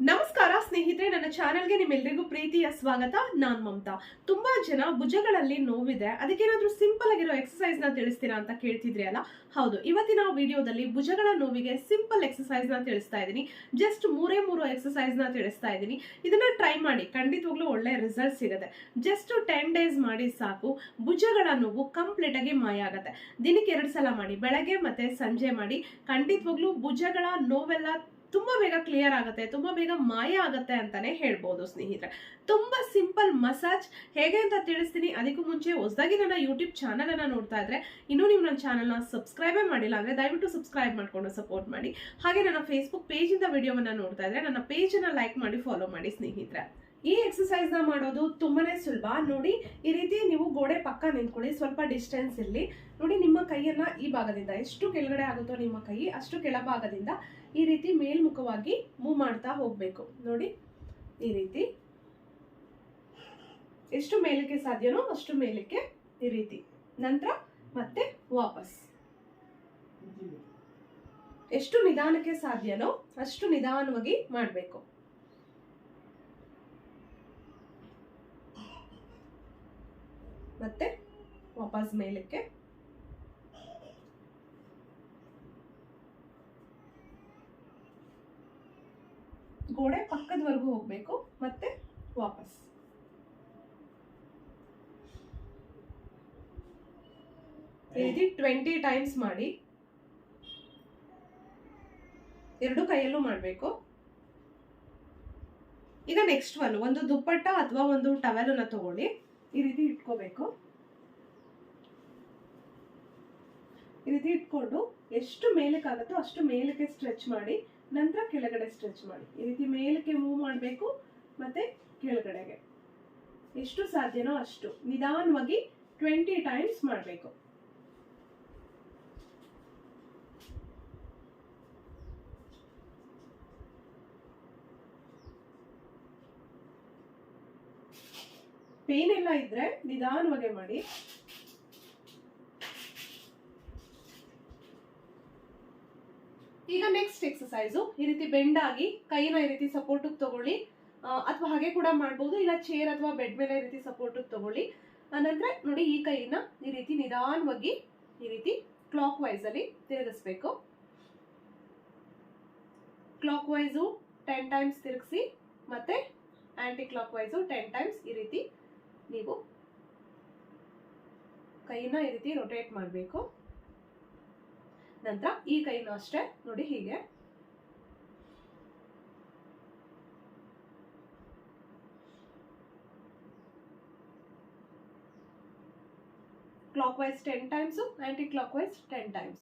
ನಮಸ್ಕಾರ ಸ್ನೇಹಿತರೆ, ನನ್ನ ಚಾನೆಲ್ಗೆ ನಿಮ್ಮೆಲ್ಲರಿಗೂ ಪ್ರೀತಿಯ ಸ್ವಾಗತ. ನಾನ್ ಮಮತಾ. ತುಂಬಾ ಜನ ಭುಜಗಳಲ್ಲಿ ನೋವಿದೆ. ಅದಕ್ಕೇನಾದ್ರೂ ಸಿಂಪಲ್ ಆಗಿರೋ ಎಕ್ಸಸೈಸ್ನ ತಿಳಿಸ್ತೀರಾ ಅಂತ ಕೇಳ್ತಿದ್ರಿ ಅಲ್ಲ? ಹೌದು, ಇವತ್ತಿನ ವಿಡಿಯೋದಲ್ಲಿ ಭುಜಗಳ ನೋವಿಗೆ ಸಿಂಪಲ್ ಎಕ್ಸಸೈಸ್ನ ತಿಳಿಸ್ತಾ ಇದ್ದೀನಿ. ಜಸ್ಟ್ ಮೂರೇ ಮೂರು ಎಕ್ಸಸೈಸ್ನ ತಿಳಿಸ್ತಾ ಇದ್ದೀನಿ. ಇದನ್ನ ಟ್ರೈ ಮಾಡಿ, ಖಂಡಿತವಾಗ್ಲೂ ಒಳ್ಳೆ ರಿಸಲ್ಟ್ ಸಿಗುತ್ತೆ. ಜಸ್ಟ್ ಟೆನ್ ಡೇಸ್ ಮಾಡಿ ಸಾಕು. ಭುಜಗಳ ನೋವು ಕಂಪ್ಲೀಟ್ ಆಗಿ ಮಾಯ ಆಗತ್ತೆ. ದಿನಕ್ಕೆ ಎರಡು ಸಲ ಮಾಡಿ, ಬೆಳಗ್ಗೆ ಮತ್ತೆ ಸಂಜೆ ಮಾಡಿ, ಖಂಡಿತವಾಗ್ಲೂ ಭುಜಗಳ ನೋವೆಲ್ಲ ತುಂಬಾ ಬೇಗ ಕ್ಲಿಯರ್ ಆಗುತ್ತೆ, ತುಂಬ ಬೇಗ ಮಾಯ ಆಗುತ್ತೆ ಅಂತಾನೆ ಹೇಳ್ಬೋದು ಸ್ನೇಹಿತರೆ. ತುಂಬ ಸಿಂಪಲ್ ಮಸಾಜ್ ಹೇಗೆ ಅಂತ ತಿಳಿಸ್ತೀನಿ. ಅದಕ್ಕೂ ಮುಂಚೆ ಹೊಸದಾಗಿ ನನ್ನ ಯೂಟ್ಯೂಬ್ ಚಾನಲನ್ನು ನೋಡ್ತಾ ಇದ್ರೆ ಇನ್ನೂ ನೀವು ನನ್ನ ಚಾನಲ್ನ ಸಬ್ಸ್ಕ್ರೈಬೇ ಮಾಡಿಲ್ಲ ಅಂದರೆ ದಯವಿಟ್ಟು ಸಬ್ಸ್ಕ್ರೈಬ್ ಮಾಡಿಕೊಂಡು ಸಪೋರ್ಟ್ ಮಾಡಿ. ಹಾಗೆ ನನ್ನ ಫೇಸ್ಬುಕ್ ಪೇಜಿಂದ ವಿಡಿಯೋವನ್ನ ನೋಡ್ತಾ ಇದ್ರೆ ನನ್ನ ಪೇಜನ್ನು ಲೈಕ್ ಮಾಡಿ ಫಾಲೋ ಮಾಡಿ ಸ್ನೇಹಿತರೆ. ಈ ಎಕ್ಸಸೈಸ್ನ ಮಾಡೋದು ತುಂಬಾನೇ ಸುಲಭ. ನೋಡಿ, ಈ ರೀತಿ ನೀವು ಗೋಡೆ ಪಕ್ಕ ನಿಂತ್ಕೊಳ್ಳಿ, ಸ್ವಲ್ಪ ಡಿಸ್ಟೆನ್ಸ್ ಇರಲಿ. ನೋಡಿ, ನಿಮ್ಮ ಕೈಯನ್ನ ಈ ಭಾಗದಿಂದ ಎಷ್ಟು ಕೆಳಗಡೆ ಆಗುತ್ತೋ ನಿಮ್ಮ ಕೈ ಅಷ್ಟು ಕೆಳಭಾಗದಿಂದ ಈ ರೀತಿ ಮೇಲ್ಮುಖವಾಗಿ ಮೂವ್ ಮಾಡ್ತಾ ಹೋಗ್ಬೇಕು. ನೋಡಿ, ಈ ರೀತಿ. ಎಷ್ಟು ಮೇಲಕ್ಕೆ ಸಾಧ್ಯನೋ ಅಷ್ಟು ಮೇಲಕ್ಕೆ ಈ ರೀತಿ. ನಂತರ ಮತ್ತೆ ವಾಪಸ್. ಎಷ್ಟು ನಿಧಾನಕ್ಕೆ ಸಾಧ್ಯನೋ ಅಷ್ಟು ನಿಧಾನವಾಗಿ ಮಾಡಬೇಕು. ಮತ್ತೆ ವಾಪಸ್ ಮೇಲಕ್ಕೆ. ಗೋಡೆ ಪಕ್ಕದವರೆಗೂ ಹೋಗ್ಬೇಕು, ಮತ್ತೆ ವಾಪಸ್. ಈ ರೀತಿ ಟ್ವೆಂಟಿ ಟೈಮ್ಸ್ ಮಾಡಿ. ಎರಡು ಕೈಯಲ್ಲೂ ಮಾಡಬೇಕು. ಈಗ ನೆಕ್ಸ್ಟ್ ಒನ್ ಒಂದು ದುಪ್ಪಟ್ಟ ಅಥವಾ ಒಂದು ಟವೆಲನ್ನು ತಗೊಳ್ಳಿ. ಈ ರೀತಿ ಇಟ್ಕೋಬೇಕು. ಈ ರೀತಿ ಇಟ್ಕೊಂಡು ಎಷ್ಟು ಮೇಲಕ್ಕಾಗುತ್ತೋ ಅಷ್ಟು ಮೇಲಕ್ಕೆ ಸ್ಟ್ರೆಚ್ ಮಾಡಿ, ನಂತರ ಕೆಳಗಡೆ ಸ್ಟ್ರೆಚ್ ಮಾಡಿ. ಈ ರೀತಿ ಮೇಲಕ್ಕೆ ಮೂವ್ ಮಾಡಬೇಕು ಮತ್ತೆ ಕೆಳಗಡೆಗೆ. ಎಷ್ಟು ಸಾಧ್ಯನೋ ಅಷ್ಟು ನಿಧಾನವಾಗಿ ಟ್ವೆಂಟಿ ಟೈಮ್ಸ್ ಮಾಡಬೇಕು. ಪೇನ್ ಎಲ್ಲ ಇದ್ರೆ ನಿಧಾನವಾಗಿ ಮಾಡಿ. ಈಗ ನೆಕ್ಸ್ಟ್ ಎಕ್ಸಸೈಸು ಈ ರೀತಿ ಬೆಂಡ್ ಆಗಿ ಕೈನ ಈ ರೀತಿ ಸಪೋರ್ಟ್ ತಗೊಳ್ಳಿ. ಅಥವಾ ಹಾಗೆ ಕೂಡ ಮಾಡ್ಬೋದು. ಇಲ್ಲ ಚೇರ್ ಅಥವಾ ಬೆಡ್ ಮೇಲೆ ಈ ರೀತಿ ಸಪೋರ್ಟ್ ತಗೊಳ್ಳಿ. ಆನಂತರ ನೋಡಿ ಈ ಕೈನ ಈ ರೀತಿ ನಿಧಾನವಾಗಿ ಈ ರೀತಿ ಕ್ಲಾಕ್ ವೈಸ್ ಅಲ್ಲಿ ತಿರುಗಿಸ್ಬೇಕು. ಕ್ಲಾಕ್ ವೈಸು ಟೆನ್ ಟೈಮ್ಸ್ ತಿರುಗಿಸಿ ಮತ್ತೆ aunty clock wise ten times ಈ ರೀತಿ ನೀವು ಕೈನ ಈ ರೀತಿ ರೊಟೇಟ್ ಮಾಡಬೇಕು. ನಂತರ ಈ ಕೈನ ಅಷ್ಟೇ, ನೋಡಿ ಹೀಗೆ. Clockwise ten times anticlockwise ten times